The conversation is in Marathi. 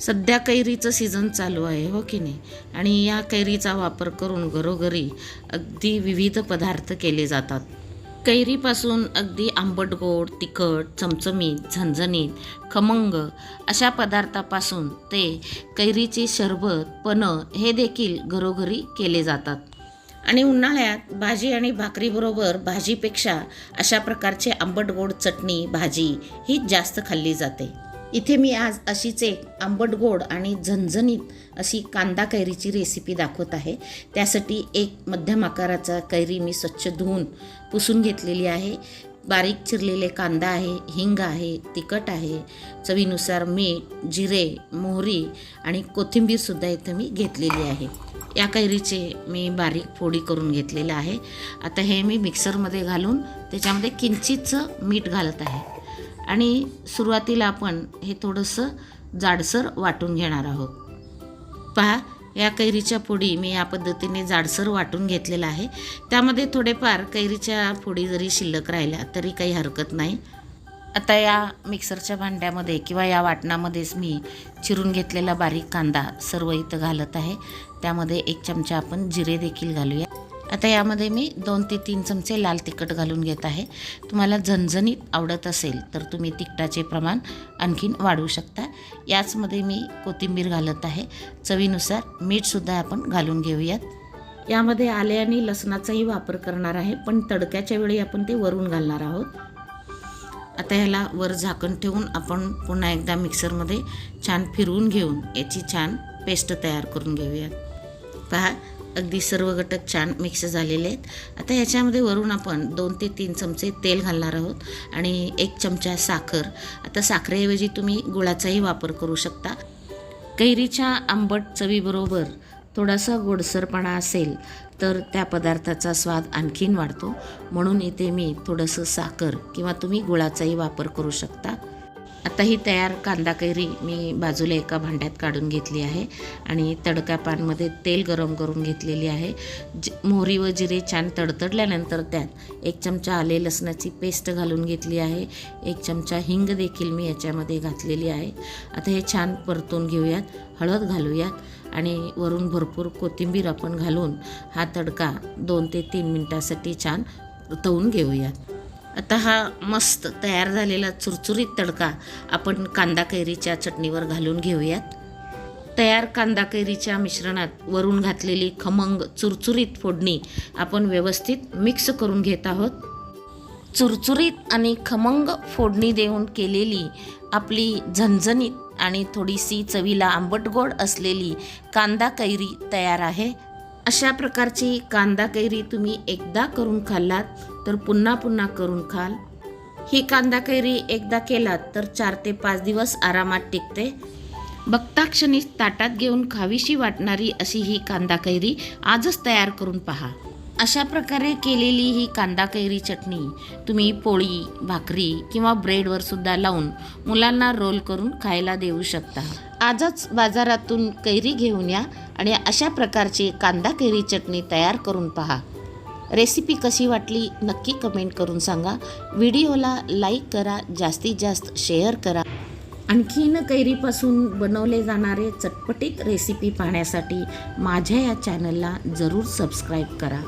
सध्या कैरीचं सीझन चालू आहे हो की नाही? आणि या कैरीचा वापर करून घरोघरी अगदी विविध पदार्थ केले जातात. कैरीपासून अगदी आंबट गोड तिखट चमचमीत झणझणीत खमंग अशा पदार्थापासून ते कैरीची शरबत पनं हे देखील घरोघरी केले जातात. आणि उन्हाळ्यात भाजी आणि भाकरीबरोबर भाजीपेक्षा अशा प्रकारचे आंबट गोड चटणी भाजी ही जास्त खाल्ली जाते. इथे मी आज अशीच एक आंबट गोड आणि झणझणीत अशी कांदा कैरीची रेसिपी दाखवत आहे. त्यासाठी एक मध्यम आकाराचा कैरी मी स्वच्छ धुवून पुसून घेतलेली आहे. बारीक चिरलेले कांदा आहे हिंग आहे तिखट आहे चवीनुसार मीठ जिरे मोहरी आणि कोथिंबीरसुद्धा इथं मी घेतलेली आहे. या कैरीचे मी बारीक फोडी करून घेतलेलं आहे. आता हे मी मिक्सरमध्ये घालून त्याच्यामध्ये किंचितचं मीठ घालत आहे. आणि सुरुवातीला आपण हे थोडंसं जाडसर वाटून घेणार आहोत. पहा या कैरीच्या फोडी मी या पद्धतीने जाडसर वाटून घेतलेला आहे. त्यामध्ये थोडेफार कैरीच्या फोडी जरी शिल्लक राहिल्या तरी काही हरकत नाही. आता या मिक्सरच्या भांड्यामध्ये किंवा या वाटणामध्येच मी चिरून घेतलेला बारीक कांदा सर्व इथं घालत आहे. त्यामध्ये एक चमचा आपण जिरे देखील घालूया. आता यामध्ये मी दोन ते तीन चमचे लाल तिखट घालून घेत आहे. तुम्हाला झणझणीत आवडत असेल तर तुम्ही तिखटाचे प्रमाण आणखीन वाढवू शकता. याचमध्ये मी कोथिंबीर घालत आहे. चवीनुसार मीठसुद्धा आपण घालून घेऊयात. यामध्ये आले आणि लसणाचाही वापर करणार आहे पण तडक्याच्या वेळी आपण ते वरून घालणार आहोत. आता ह्याला वर झाकण ठेवून आपण पुन्हा एकदा मिक्सरमध्ये छान फिरवून घेऊन याची छान पेस्ट तयार करून घेऊयात. पहा अगदी सर्व घटक छान मिक्स झालेले आहेत. आता ह्याच्यामध्ये वरून आपण दोन ते तीन चमचे तेल घालणार आहोत आणि एक चमचा साखर. आता साखरेऐवजी तुम्ही गुळाचाही वापर करू शकता. कैरीच्या आंबट चवीबरोबर थोडासा गोडसरपणा असेल तर त्या पदार्थाचा स्वाद आणखीन वाढतो. म्हणून इथे मी थोडंसं साखर किंवा तुम्ही गुळाचाही वापर करू शकता. आता ही तयार कांदा कैरी मी बाजूला एका भांड्यात काढून घेतली आहे आणि तडका पानमध्ये तेल गरम करून घेतलेली आहे. ज मोहरी व जिरे छान तडतडल्यानंतर त्यात एक चमचा आले लसणाची पेस्ट घालून घेतली आहे. एक चमचा हिंग देखील मी याच्यामध्ये घातलेली आहे. आता हे छान परतून घेऊयात हळद घालूयात आणि वरून भरपूर कोथिंबीर आपण घालून हा तडका दोन ते तीन मिनटासाठी छान तवून घेऊयात. आता हा मस्त तयार झालेला चुरचुरीत तडका आपण कांदा कैरीच्या चटणीवर घालून घेऊयात. तयार कांदा कैरीच्या मिश्रणात वरून घातलेली खमंग चुरचुरीत फोडणी आपण व्यवस्थित मिक्स करून घेत आहोत. चुरचुरीत आणि खमंग फोडणी देऊन केलेली आपली झणझणीत आणि थोडीशी चवीला आंबट गोड असलेली कांदा कैरी तयार आहे. अशा प्रकारची कांदा कैरी तुम्ही एकदा करून खाल्लात तर पुन्हा पुन्हा करून खाल. ही कांदा कैरी एकदा केलात तर चार ते पाच दिवस आरामात टिकते. बघता क्षणी ताटात घेऊन खावीशी वाटणारी अशी ही कांदा कैरी आजच तयार करून पहा. अशा प्रकारे केलेली ही कांदा कैरी चटणी तुम्ही पोळी भाकरी किंवा ब्रेडवर सुद्धा लावून मुलांना रोल करून खायला देऊ शकता. आजच बाजारातून कैरी घेऊन या आणि अशा प्रकारची कांदा कैरी चटणी तयार करून पहा. रेसिपी कशी वाटली नक्की कमेंट करून सांगा. व्हिडिओला लाईक करा जास्तीत जास्त शेअर करा. आणखीन कैरीपासून बनवले जाणारे चटपटीत रेसिपी पाहण्यासाठी माझ्या या चॅनलला जरूर सबस्क्राईब करा.